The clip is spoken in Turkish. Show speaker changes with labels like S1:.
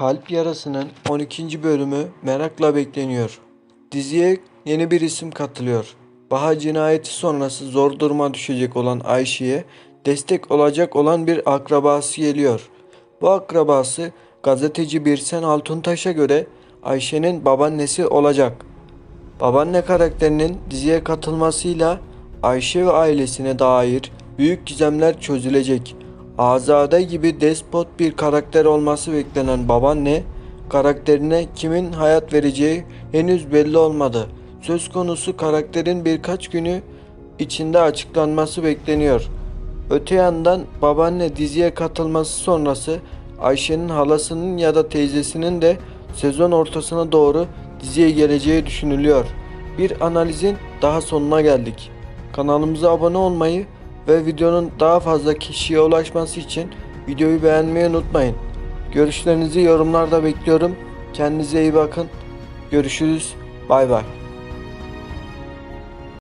S1: Kalp Yarası'nın 12. bölümü merakla bekleniyor. Diziye yeni bir isim katılıyor. Baha cinayeti sonrası zor duruma düşecek olan Ayşe'ye destek olacak olan bir akrabası geliyor. Bu akrabası gazeteci Birsen Altuntaş'a göre Ayşe'nin babaannesi olacak. Babaanne karakterinin diziye katılmasıyla Ayşe ve ailesine dair büyük gizemler çözülecek. Azade gibi despot bir karakter olması beklenen babaanne karakterine kimin hayat vereceği henüz belli olmadı. Söz konusu karakterin birkaç günü içinde açıklanması bekleniyor. Öte yandan babaanne diziye katılması sonrası Ayşe'nin halasının ya da teyzesinin de sezon ortasına doğru diziye geleceği düşünülüyor. Bir analizin daha sonuna geldik. Kanalımıza abone olmayı ve videonun daha fazla kişiye ulaşması için videoyu beğenmeyi unutmayın. Görüşlerinizi yorumlarda bekliyorum. Kendinize iyi bakın. Görüşürüz. Bay bay.